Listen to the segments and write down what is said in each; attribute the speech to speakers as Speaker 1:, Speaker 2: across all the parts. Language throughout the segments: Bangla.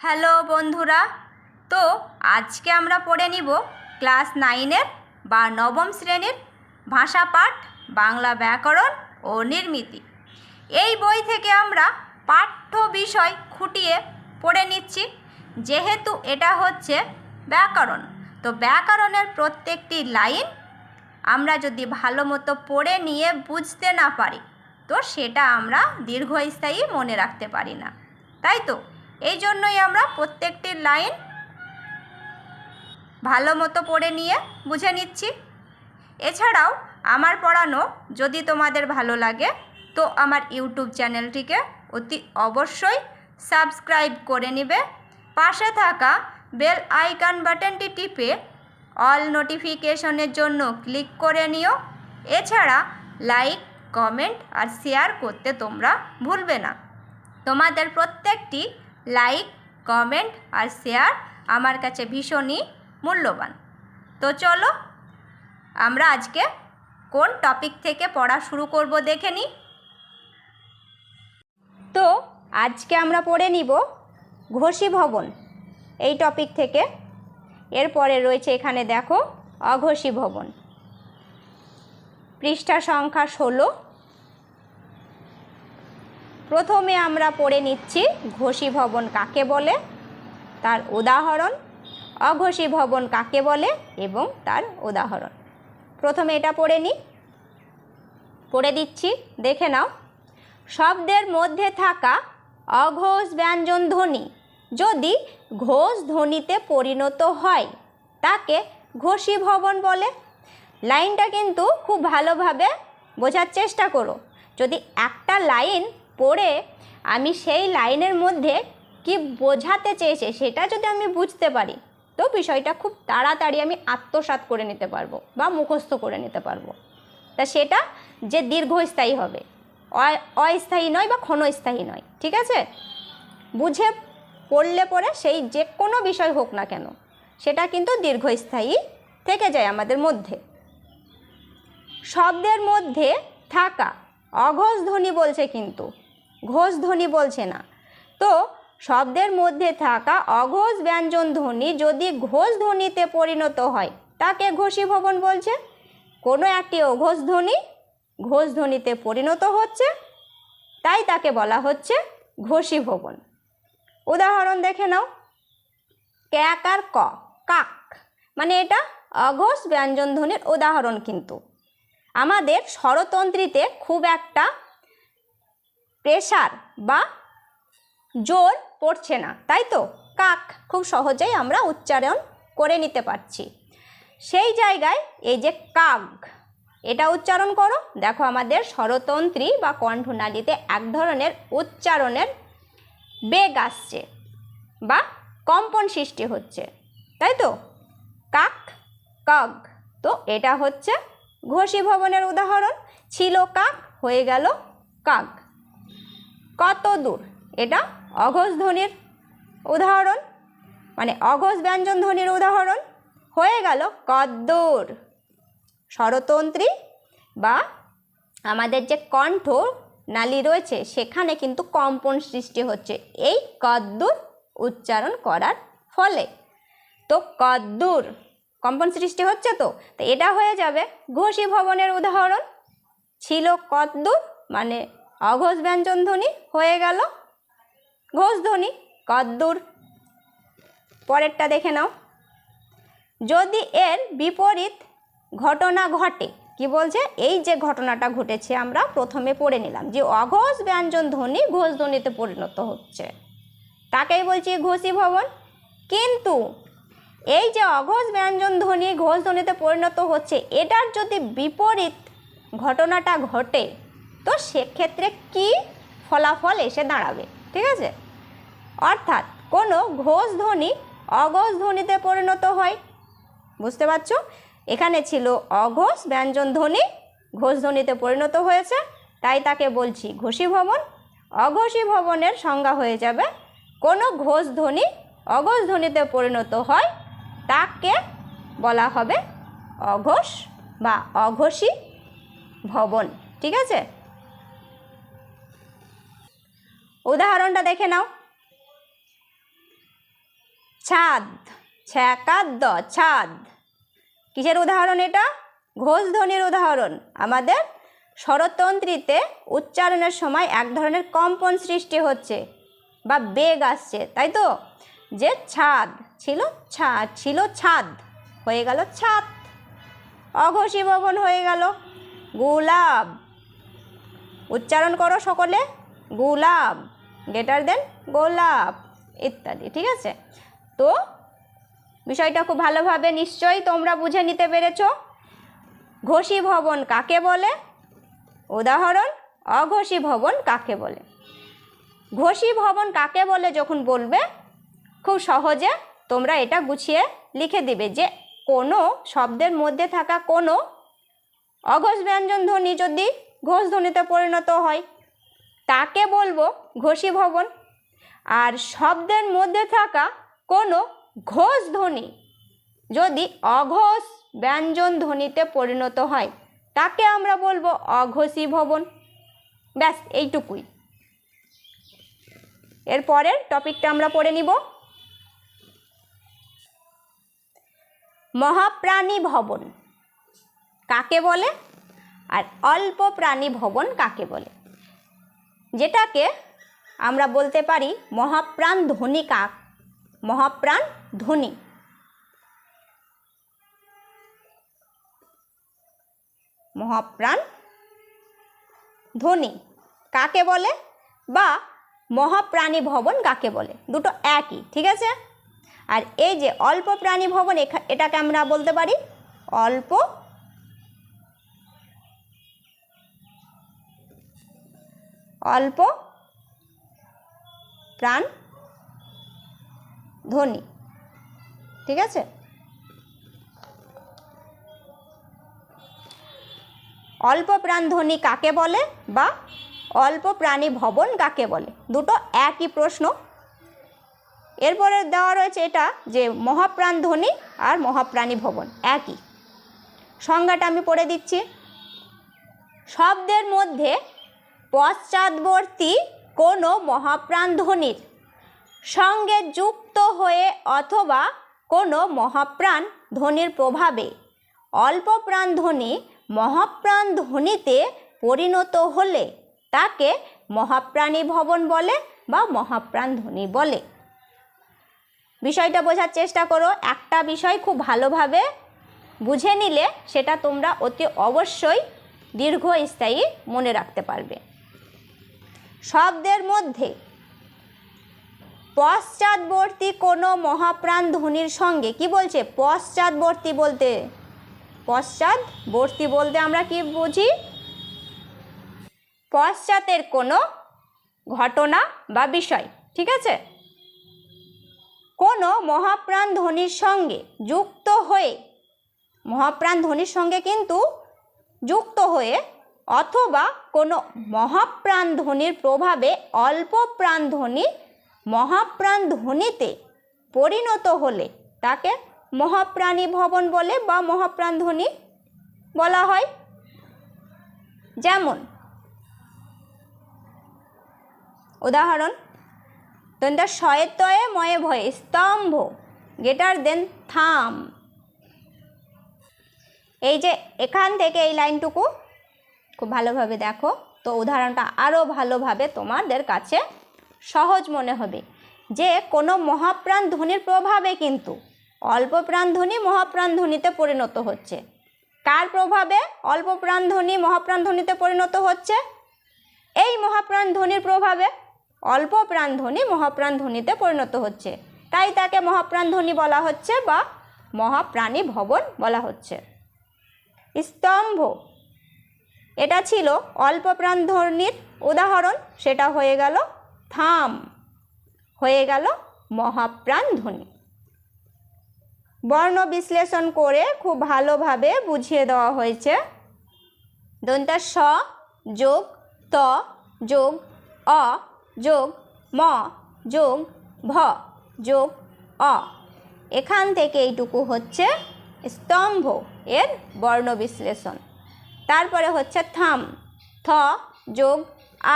Speaker 1: হ্যালো বন্ধুরা, তো আজকে আমরা পড়ে নিব ক্লাস নাইনের বা নবম শ্রেণির ভাষা পাঠ, বাংলা ব্যাকরণ ও নির্মিতি। এই বই থেকে আমরা পাঠ্য বিষয় খুঁটিয়ে পড়ে নিচ্ছি, যেহেতু এটা হচ্ছে ব্যাকরণ। তো ব্যাকরণের প্রত্যেকটি লাইন আমরা যদি ভালো মতো পড়ে নিয়ে বুঝতে না পারি, তো সেটা আমরা দীর্ঘস্থায়ী মনে রাখতে পারি না। তাই তো? এই জন্যই আমরা প্রত্যেকটি লাইন ভালো মতো পড়ে নিয়ে বুঝে নিচ্ছি। এছাড়াও আমার পড়ানো যদি তোমাদের ভালো লাগে, তো আমার ইউটিউব চ্যানেলটিকে অতি অবশ্যই সাবস্ক্রাইব করে নেবে। পাশে থাকা বেল আইকন বাটনটি টিপে অল নোটিফিকেশনের জন্য ক্লিক করে নিও। এছাড়া লাইক, কমেন্ট আর শেয়ার করতে তোমরা ভুলবে না। তোমাদের প্রত্যেকটি লাইক, কমেন্ট আর শেয়ার আমার কাছে ভীষণই মূল্যবান। তো চলো, আমরা আজকে কোন টপিক থেকে পড়া শুরু করব দেখে নিই তো আজকে আমরা পড়ে নিব ঘষি ভবন এই টপিক থেকে। এরপরে রয়েছে এখানে দেখো, অঘোষী ভবন। পৃষ্ঠা সংখ্যা ষোলো। প্রথমে আমরা পড়ে নিচ্ছি ঘষি ভবন কাকে বলে, তার উদাহরণ, অঘষি ভবন কাকে বলে এবং তার উদাহরণ। প্রথমে এটা পড়ে নিই পড়ে দিচ্ছি, দেখে নাও। শব্দের মধ্যে থাকা অঘোষ ব্যঞ্জন ধ্বনি যদি ঘোষ ধ্বনিতে পরিণত হয়, তাকে ঘষি ভবন বলে। লাইনটা কিন্তু খুব ভালোভাবে বোঝার চেষ্টা করো। যদি একটা লাইন পড়ে আমি সেই লাইনের মধ্যে কি বোঝাতে চেয়েছে সেটা যদি আমি বুঝতে পারি, তো বিষয়টা খুব তাড়াতাড়ি আমি আত্মসাৎ করে নিতে পারব বা মুখস্থ করে নিতে পারব। তা সেটা যে দীর্ঘস্থায়ী হবে অস্থায়ী নয় বা ক্ষণস্থায়ী নয়, ঠিক আছে? বুঝে পড়লে পরে সেই যে কোনো বিষয় হোক না কেন, সেটা কিন্তু দীর্ঘস্থায়ী থেকে যায় আমাদের মধ্যে। শব্দের মধ্যে থাকা, অঘোষ ধ্বনি বলছে কিন্তু ঘোষ ধ্বনি বলছে না। তো শব্দের মধ্যে থাকা অঘোষ ব্যঞ্জন ধ্বনি যদি ঘোষ ধ্বনিতে পরিণত হয়, তাকে ঘোষী ভবন বলছে। কোনো একটি অঘোষ ধ্বনি ঘোষ ধ্বনিতে পরিণত হচ্ছে, তাই তাকে বলা হচ্ছে ঘোষী ভবন। উদাহরণ দেখে নাও। ক্যাক আর ক, কাক মানে এটা অঘোষ ব্যঞ্জন ধ্বনির উদাহরণ কিন্তু। আমাদের স্বরতন্ত্রীতে খুব একটা প্রেশার বা জোর পড়ছে না, তাই তো? কাক খুব সহজেই আমরা উচ্চারণ করে নিতে পারছি। সেই জায়গায় এই যে কাক এটা উচ্চারণ করো। দেখো আমাদের স্বরতন্ত্রী বা কণ্ঠনালীতে এক ধরনের উচ্চারণের বেগ আসছে বা কম্পন সৃষ্টি হচ্ছে, তাই তো? কাক কাক তো এটা হচ্ছে ঘষি ভবনের উদাহরণ। ছিল কাক, হয়ে গেল কাক কত দূর? এটা অঘোষ ধ্বনির উদাহরণ। মানে অঘোষ ব্যঞ্জন ধ্বনির উদাহরণ। হয়ে গেল কদ্দূর স্বরতন্ত্রী বা আমাদের যে কণ্ঠ নালী রয়েছে, সেখানে কিন্তু কম্পন সৃষ্টি হচ্ছে। এই কদ্দূর উচ্চারণ করার ফলে। তো কদ্দূর কম্পন সৃষ্টি হচ্ছে তো? তো এটা হয়ে যাবে ঘোষী ভবনের উদাহরণ। ছিল কদ্দূর মানে অঘোষ ব্যঞ্জন ধ্বনি, হয়ে গেল। ঘোষ ধ্বনি, কদ্দূর। পরেরটা দেখে নাও। যদি এর বিপরীত ঘটনা ঘটে, কি বলছে? এই যে ঘটনাটা ঘটেছে আমরা প্রথমে পড়ে নিলাম যে অঘোষ ব্যঞ্জন ধ্বনি ঘোষ ধ্বনিতে পরিণত হচ্ছে। তাকেই বলছি ঘোষী ভবন। কিন্তু এই যে অঘোষ ব্যঞ্জন ধ্বনি ঘোষ ধ্বনিতে পরিণত হচ্ছে, এটার যদি বিপরীত ঘটনাটা ঘটে সেক্ষেত্রে কি ফলাফল এসে দাঁড়াবে? ঠিক আছে? অর্থাৎ কোনো ঘোষ ধ্বনি অঘোষ ধ্বনিতে পরিণত হয়। বুঝতে পারছ? এখানে ছিল অঘোষ ব্যঞ্জন ধ্বনি, ঘোষ ধ্বনিতে পরিণত হয়েছে, তাই তাকে বলছি ঘোষী ভবন। অঘোষী ভবনের সংজ্ঞা হয়ে যাবে, কোনো ঘোষ ধ্বনি অঘোষ ধ্বনিতে পরিণত হয়, তাকে বলা হবে অঘোষ বা অঘোষী ভবন। ঠিক আছে? উদাহরণটা দেখে নাও। ছাদ, ছ্যাকাদ্দ, ছাদ। কিসের উদাহরণ এটা? ঘোষ ধ্বনির উদাহরণ। আমাদের স্বরতন্ত্রীতে উচ্চারণের সময় এক ধরনের কম্পন সৃষ্টি হচ্ছে বা বেগ আসছে, তাই তো? যে ছাদ ছিল ছাদ ছিল ছাদ, হয়ে গেল ছাদ। অঘোষী ভবন হয়ে গেল গুলাব উচ্চারণ করো সকলে গুলাব গেটার দেন গোলাপ ইত্যাদি, ঠিক আছে? তো বিষয়টা খুব ভালোভাবে নিশ্চয়ই তোমরা বুঝে নিতে পেরেছ। ঘোষী ভবন কাকে বলে? উদাহরণ অঘোষী ভবন কাকে বলে? ঘোষী ভবন কাকে বলে যখন বলবে, খুব সহজে তোমরা এটা গুছিয়ে লিখে দিবে যে কোনো শব্দের মধ্যে থাকা কোনো অঘোষ ব্যঞ্জন ধ্বনি যদি ঘোষ ধ্বনিতে পরিণত হয় তাকে বলব ঘোষী ভবন। আর শব্দের মধ্যে থাকা কোনো ঘোষ ধ্বনি, যদি অঘোষ ব্যঞ্জন ধ্বনিতে পরিণত হয়, তাকে আমরা বলব অঘোষী ভবন। ব্যাস, এইটুকুই। এর পরের টপিকটা আমরা পড়ে নিব। মহাপ্রাণী ভবন, কাকে বলে? আর অল্প প্রাণী ভবন কাকে বলে? যেটাকে আমরা বলতে পারি মহাপ্রাণ ধ্বনি কাক মহাপ্রাণ ধ্বনি। মহাপ্রাণ ধ্বনি কাকে বলে? বা মহাপ্রাণী ভবন কাকে বলে? দুটো একই, ঠিক আছে? আর এই যে অল্প প্রাণী ভবন এটাকে আমরা বলতে পারি অল্প অল্প প্রাণ ধ্বনি ঠিক আছে? অল্প প্রাণ ধ্বনি কাকে বলে বা অল্প প্রাণী ভবন কাকে বলে? দুটো একই প্রশ্ন। এরপরে দেওয়া রয়েছে এটা যে মহাপ্রাণ ধ্বনি আর মহাপ্রাণী ভবন একই। সংজ্ঞাটা আমি পড়ে দিচ্ছি। শব্দের মধ্যে পশ্চাৎবর্তী কোনো মহাপ্রাণ ধ্বনির সঙ্গে যুক্ত হয়ে অথবা কোনো মহাপ্রাণ ধ্বনির প্রভাবে অল্প প্রাণ ধ্বনি মহাপ্রাণ ধ্বনিতে পরিণত হলে তাকে মহাপ্রাণী ভবন বলে বা মহাপ্রাণ ধ্বনি বলে। বিষয়টা বোঝার চেষ্টা করো। একটা বিষয় খুব ভালোভাবে বুঝে নিলে সেটা তোমরা অতি অবশ্যই দীর্ঘস্থায়ী মনে রাখতে পারবে। শব্দের মধ্যে। পশ্চাৎবর্তী কোনো মহাপ্রাণ ধ্বনির সঙ্গে, কি বলছে? পশ্চাৎবর্তী বলতে পশ্চাৎবর্তী বলতে আমরা কি বুঝি? পশ্চাতের কোনো ঘটনা বা বিষয়, ঠিক আছে? কোনো মহাপ্রাণ ধ্বনির সঙ্গে যুক্ত হয়ে, মহাপ্রাণ ধ্বনির সঙ্গে কিন্তু যুক্ত হয়ে অথবা কোনো মহাপ্রাণ ধ্বনির প্রভাবে অল্প প্রাণ ধ্বনি মহাপ্রাণ ধ্বনিতে পরিণত হলে তাকে মহাপ্রাণী ভবন বলে বা মহাপ্রাণ ধ্বনি বলা হয়। যেমন, উদাহরণ দন্তা শয়েতয়ে ময়ে ভয়ে স্তম্ভ, গেটার দেন থাম। এই যে এখান থেকে এই লাইনটুকু খুব ভালোভাবে দেখো। তো উদাহরণটা আরও ভালোভাবে তোমাদের কাছে সহজ মনে হবে যে কোনো মহাপ্রাণ ধ্বনির প্রভাবে কিন্তু অল্প প্রাণ ধ্বনি মহাপ্রাণ ধ্বনিতে পরিণত হচ্ছে। কার প্রভাবে? অল্প প্রাণ ধ্বনি মহাপ্রাণ ধ্বনিতে পরিণত হচ্ছে। এই মহাপ্রাণ ধ্বনির প্রভাবে অল্প প্রাণ ধ্বনি মহাপ্রাণ ধ্বনিতে পরিণত হচ্ছে। তাই তাকে মহাপ্রাণ ধ্বনি বলা হচ্ছে বা মহাপ্রাণী ভবন বলা হচ্ছে। স্তম্ভ এটা ছিল অল্প ধ্বনির উদাহরণ। সেটা হয়ে গেল থাম, হয়ে গেল মহাপ্রাণ ধ্বনি। বর্ণ বিশ্লেষণ করে খুব ভালোভাবে বুঝিয়ে দেওয়া হয়েছে। দন্তা স যোগ ত যোগ অ যোগ ম যোগ ভ যোগ অ। এখান থেকে এইটুকু হচ্ছে স্তম্ভ এর বর্ণ বিশ্লেষণ। তারপরে হচ্ছে থাম, থ যোগ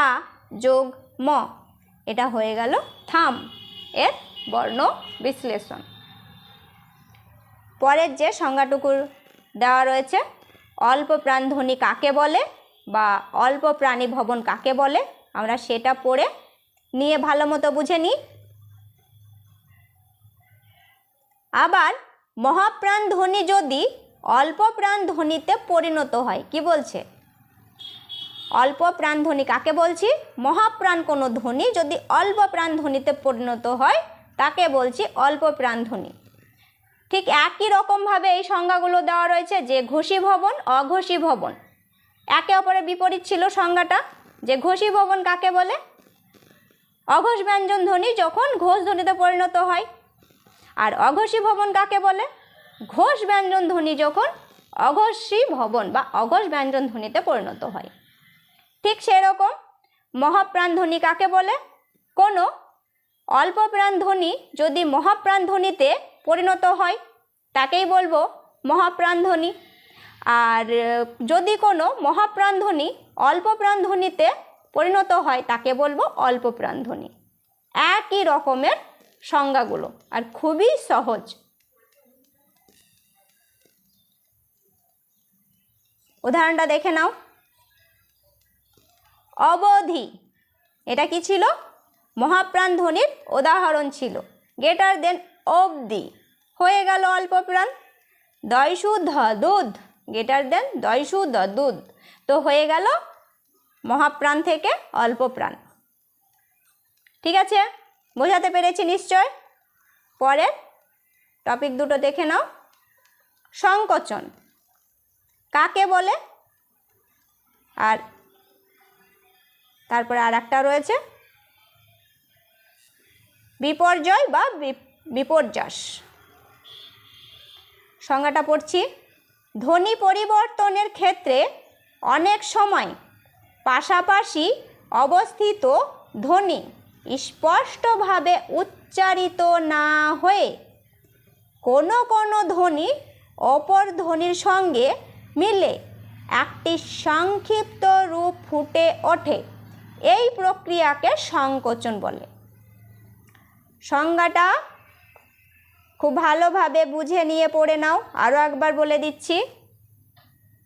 Speaker 1: আ যোগ ম। এটা হয়ে গেল থাম এর বর্ণ বিশ্লেষণ। পরের যে সংজ্ঞাটুকুর দেওয়া রয়েছে, অল্প প্রাণধ্বনি কাকে বলে বা অল্প প্রাণী ভবন কাকে বলে, আমরা সেটা পড়ে নিয়ে ভালো মতো বুঝে নিই। আবার মহাপ্রাণ ধ্বনি যদি অল্প প্রাণ ধ্বনিতে পরিণত হয়। কি বলছে? অল্প প্রাণ ধ্বনি কাকে বলছি? মহাপ্রাণ কোনো ধ্বনি যদি অল্প প্রাণ ধ্বনিতে পরিণত হয়, তাকে বলছি অল্প প্রাণ ধ্বনি। ঠিক একই রকমভাবে এই সংজ্ঞাগুলো দেওয়া রয়েছে, যে ঘোষী ভবন, অঘোষী ভবন। একে অপরের বিপরীত ছিল সংজ্ঞাটা, যে ঘোষী ভবন কাকে বলে? অঘোষ ব্যঞ্জন ধ্বনি যখন ঘোষ ধ্বনিতে পরিণত হয়। আর অঘোষী ভবন কাকে বলে? ঘোষ ব্যঞ্জন ধ্বনি যখন অঘোষী ভবন বা অঘোষ ব্যঞ্জন ধ্বনিতে পরিণত হয়। ঠিক সেরকম মহাপ্রাণ ধ্বনি কাকে বলে? কোনো অল্প প্রাণ ধ্বনি যদি মহাপ্রাণ ধ্বনিতে পরিণত হয়, তাকেই বলব মহাপ্রাণ ধ্বনি আর যদি কোনো মহাপ্রাণ ধ্বনি অল্প প্রাণ ধ্বনিতে পরিণত হয়, তাকে বলব অল্প প্রাণ ধ্বনি একই রকমের সংজ্ঞাগুলো, আর খুবই সহজ। উদাহরণটা দেখে নাও। অবধি। এটা কি ছিল? মহাপ্রাণ ধ্বনির উদাহরণ ছিল। গেটার দেন অবধি। হয়ে গেল অল্প প্রাণ। দয়সু ধ দুধ। গেটার দেন দয়সু দুধ। তো হয়ে গেল মহাপ্রাণ থেকে অল্প প্রাণ। ঠিক আছে? বোঝাতে পেরেছি নিশ্চয়? পরে টপিক দুটো দেখে নাও। সংকোচন। কাকে বলে? আর তারপরে আর একটা রয়েছে। বিপর্যয় বা বিপ- বিপর্যস। সংজ্ঞাটা পড়ছি। ধ্বনি পরিবর্তনের ক্ষেত্রে অনেক সময় পাশাপাশি অবস্থিত ধ্বনি স্পষ্টভাবে উচ্চারিত না হয়ে কোনো কোনো ধ্বনি অপর ধ্বনির সঙ্গে মিলে একটি সংক্ষিপ্ত রূপ ফুটে ওঠে। এই প্রক্রিয়াকে সংকোচন বলে। সংজ্ঞাটা খুব ভালোভাবে বুঝে নিয়ে পড়ে নাও। আরও একবার বলে দিচ্ছি।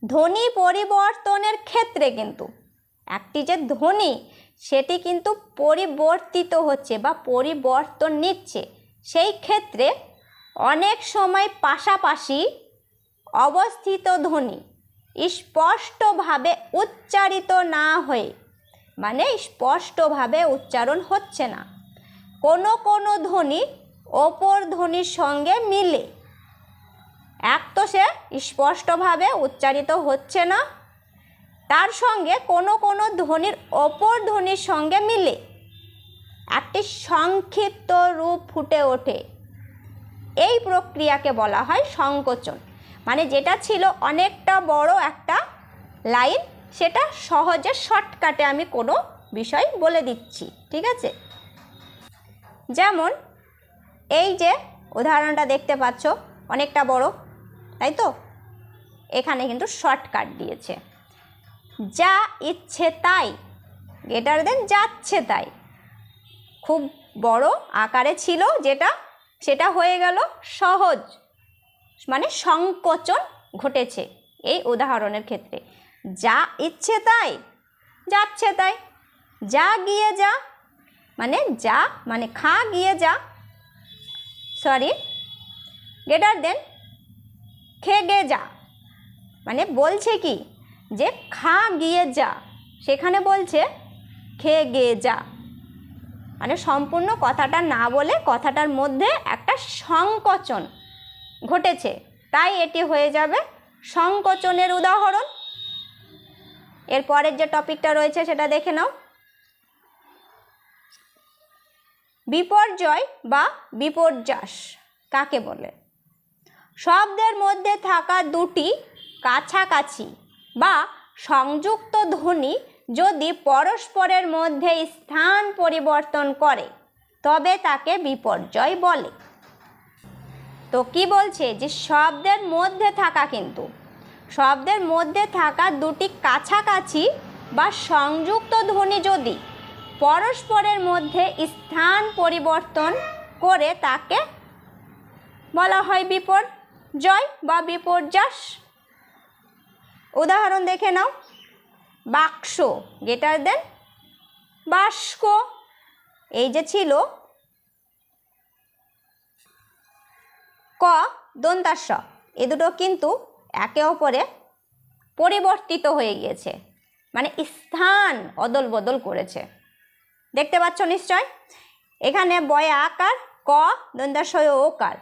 Speaker 1: ধ্বনি পরিবর্তনের ক্ষেত্রে কিন্তু একটি যে ধ্বনি, সেটি কিন্তু পরিবর্তিত হচ্ছে বা পরিবর্তন নিচ্ছে। সেই ক্ষেত্রে অনেক সময় পাশাপাশি অবস্থিত ধ্বনি। স্পষ্টভাবে উচ্চারিত না হয়ে মানে স্পষ্টভাবে উচ্চারণ হচ্ছে না। কোনো কোনো ধ্বনি অপর ধ্বনির সঙ্গে মিলে। এক তো সে স্পষ্টভাবে উচ্চারিত হচ্ছে না, তার সঙ্গে কোনো কোনো ধ্বনির অপর ধ্বনির সঙ্গে মিলে। একটি সংক্ষিপ্ত রূপ ফুটে ওঠে। এই প্রক্রিয়াকে বলা হয় সংকোচন। মানে যেটা ছিল অনেকটা বড় একটা লাইন, সেটা সহজে শর্টকাটে আমি কোনো বিষয় বলে দিচ্ছি, ঠিক আছে? যেমন এই যে উদাহরণটা দেখতে পাচ্ছ, অনেকটা বড়, তাই তো? এখানে কিন্তু শর্টকাট দিয়েছে। যা ইচ্ছে তাই গেটার দেন যাচ্ছে তাই। খুব বড় আকারে ছিল যেটা, সেটা হয়ে গেল সহজ। মানে সংকোচন ঘটেছে এই উদাহরণের ক্ষেত্রে। যা ইচ্ছে তাই, যাচ্ছে তাই। যা গিয়ে যা মানে যা মানে খা গিয়ে যা। সরি গেটার দেন খেগে যা। মানে বলছে কি যে খা গিয়ে যা। সেখানে বলছে খেয়ে গিয়ে যা। মানে সম্পূর্ণ কথাটা না বলে কথাটার মধ্যে একটা সংকোচন ঘটেছে। তাই এটি হয়ে যাবে সংকোচনের উদাহরণ। এর পরের যে টপিকটা রয়েছে সেটা দেখে নাও। বিপর্যয় বা বিপর্যাস কাকে বলে? শব্দের মধ্যে থাকা দুটি কাছাকাছি বা সংযুক্ত ধ্বনি যদি পরস্পরের মধ্যে স্থান পরিবর্তন করে, তবে তাকে বিপর্যয় বলে। তো কি বলছে যে শব্দের মধ্যে থাকা কিন্তু, শব্দের মধ্যে থাকা দুটি কাছাকাছি বা সংযুক্ত ধ্বনি যদি পরস্পরের মধ্যে স্থান পরিবর্তন করে তাকে বলা হয় বিপর্যয় বা বিপর্যাস। উদাহরণ দেখে নাও। বাক্স গেটার দেন বাস্ক এই যে ছিল ক দন্তাস্য এ দুটো কিন্তু একে অপরে পরিবর্তিত হয়ে গিয়েছে। মানে স্থান অদল বদল করেছে। দেখতে পাচ্ছ নিশ্চয়? এখানে বয়া আকার, ক দন্তাশয় ওকার।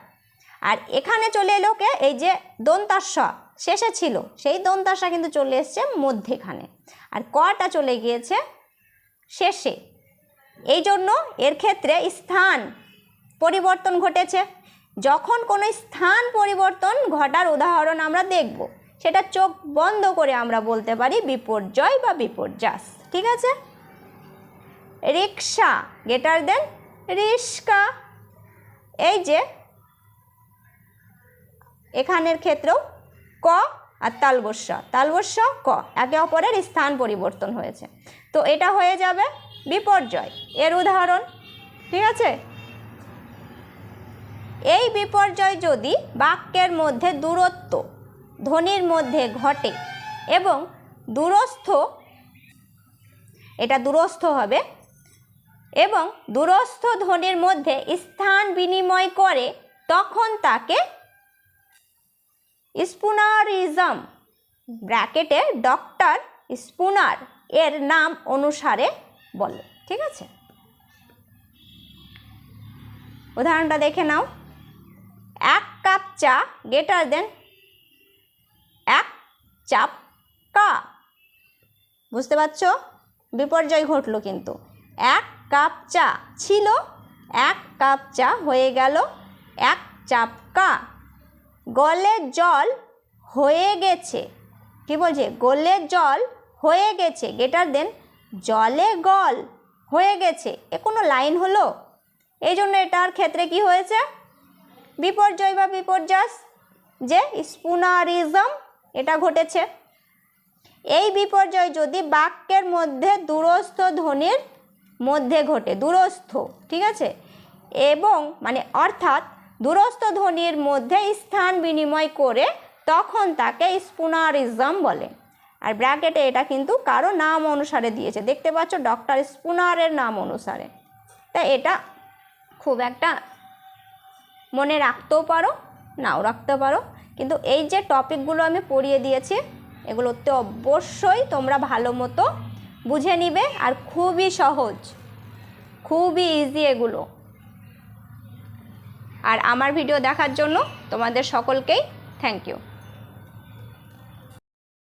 Speaker 1: আর এখানে চলে এলো কে? এই যে দন্তাস্য শেষে ছিল। সেই দন্তাস্যা কিন্তু চলে এসছে মধ্যেখানে। আর কটা চলে গিয়েছে? শেষে। এই জন্য এর ক্ষেত্রে স্থান পরিবর্তন ঘটেছে। যখন কোনো স্থান পরিবর্তন ঘটার উদাহরণ আমরা দেখব, সেটা চোখ বন্ধ করে আমরা বলতে পারি বিপর্যয় বা বিপর্যাস। ঠিক আছে? রিক্সা গেটার দেন রিস্কা এই যে, এখানের ক্ষেত্রেও ক আর তালবস্য। তালবস্য, ক। একে অপরের স্থান পরিবর্তন হয়েছে। তো এটা হয়ে যাবে বিপর্যয়। এর উদাহরণ, ঠিক আছে? এই বিপর্যয় যদি বাক্যের মধ্যে দূরত্ব, ধ্বনির মধ্যে ঘটে এবং দূরস্থ, এটা দূরস্থ হবে, এবং দূরস্থ ধ্বনির মধ্যে স্থান বিনিময় করে, তখন তাকে স্পুনারিজম ব্র্যাকেটে ডক্টর স্পুনার এর নাম অনুসারে বলে। ঠিক আছে? উদাহরণটা দেখে নাও। এক কাপ চা, গেটার দেন। এক চাপ কা বুঝতে পারছ? বিপর্যয় ঘটলো কিন্তু। এক কাপ চা ছিল, এক কাপ চা হয়ে গেল, এক চাপ কা। গলে জল হয়ে গেছে। কি বলছে? গলে জল হয়ে গেছে। গেটার দেন, জলে গল হয়ে গেছে। এ কোনো লাইন হলো? এই জন্য এটার ক্ষেত্রে কি হয়েছে? বিপর্যয় বা বিপর্যাস যে স্পুনারিজম, এটা ঘটেছে। এই বিপর্যয় যদি বাক্যের মধ্যে দূরস্থ ধ্বনির মধ্যে ঘটে, দূরস্থ, ঠিক আছে? এবং মানে অর্থাৎ দূরস্থ ধ্বনির মধ্যে স্থান বিনিময় করে তখন তাকে স্পুনারিজম বলে। আর ব্র্যাকেটে এটা কিন্তু কারও নাম অনুসারে দিয়েছে। দেখতে পাচ্ছ, ডক্টর স্পুনারের নাম অনুসারে। তাই এটা খুব একটা মনে রাখতেও পারো, নাও রাখতে পারো। কিন্তু এই যে টপিকগুলো আমি পড়িয়ে দিয়েছি, এগুলোতে অবশ্যই তোমরা ভালো মতো বুঝে নিবে আর খুবই সহজ, খুবই ইজি এগুলো। আর আমার ভিডিও দেখার জন্য তোমাদের সকলকেই থ্যাংক ইউ